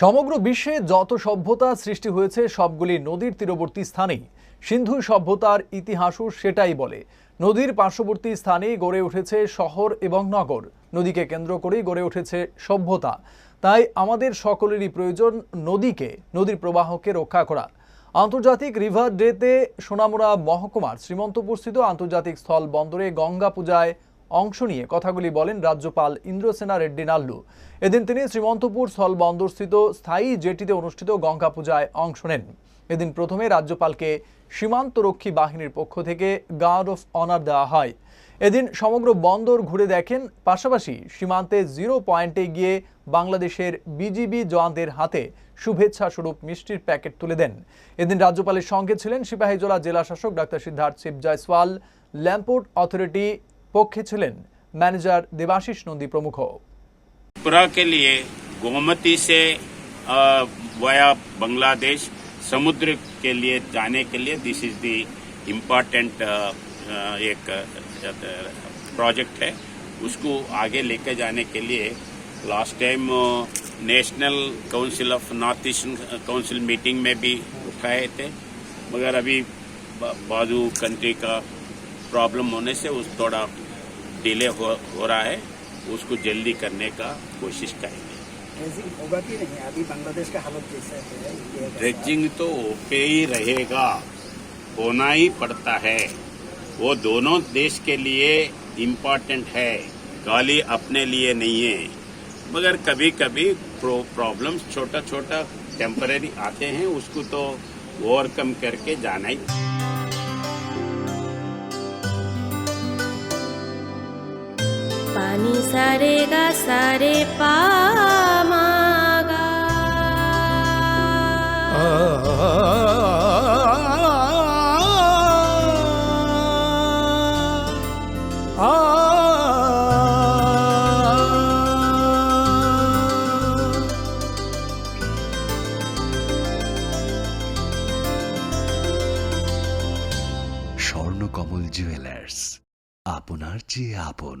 সমগ্র বিশ্বে যত সভ্যতা সৃষ্টি হয়েছে, সবগুলি নদীর তীরবর্তী স্থানেই। সিন্ধু সভ্যতার ইতিহাসও সেটাই বলে। নদীর পার্শ্ববর্তী স্থানেই গড়ে উঠেছে শহর এবং নগর। নদীকে কেন্দ্র করেই গড়ে উঠেছে সভ্যতা। তাই আমাদের সকলেরই প্রয়োজন নদীকে, নদীর প্রবাহকে রক্ষা করা। আন্তর্জাতিক রিভার ডেতে সোনামুড়া মহকুমার শ্রীমন্তপুরস্থিত আন্তর্জাতিক স্থল বন্দরে গঙ্গা পূজায় অংশ নিয়ে কথাগুলি বলেন রাজ্যপাল ইন্দ্রসেনা রেড্ডি নাল্লু। এদিন তিনি শ্রীমন্তপুর স্থল বন্দরস্থিত স্থায়ী জেটিতে অনুষ্ঠিত গঙ্গা পূজায় অংশ নেন। এদিন প্রথমে রাজ্যপালকে সীমান্তরক্ষী বাহিনীর পক্ষ থেকে গার্ড অফ অনার দেওয়া হয়। এদিন সমগ্র বন্দর ঘুরে দেখেন, পাশাপাশি সীমান্তে জিরো পয়েন্টে গিয়ে বাংলাদেশের বিজিবি জওয়ানদের হাতে শুভেচ্ছা স্বরূপ মিষ্টির প্যাকেট তুলে দেন। এদিন রাজ্যপালের সঙ্গে ছিলেন সিপাহীজলা জেলা শাসক doctor Siddhartha Shiv Jaiswal land port authority পক্ষে ছিলেন ম্যানেজার দেবাশিস নন্দী প্রমুখ त्रिपुरा के लिए गोमती से अ, वाया बांग्लादेश समुद्र के लिए जाने के लिए दिस इज द इम्पोर्टेंट एक प्रोजेक्ट है उसको आगे लेके जाने के लिए last time national council of north eastern council meeting में भी उठाए थे मगर अभी ब- बाजू कंट्री का प्रॉब्लम होने से उस थोड़ा डिले हो, हो रहा है। उसको जल्दी करने का कोशिश करेंगे। ड्रेजिंग होगा कि नहीं? अभी बांग्लादेश का हालत जैसा है ड्रेजिंग तो ओके ही रहेगा। होना ही पड़ता है। वो दोनों देश के लिए इम्पोर्टेंट है। गाली अपने लिए नहीं है। मगर कभी कभी प्रॉब्लम्स छोटा छोटा टेम्पररी आते हैं उसको तो ओवरकम करके जाना ही। নি সারে গা সারে পা মা গা স্বর্ণকমল জুয়েলার্স আপনার চেয়ে আপন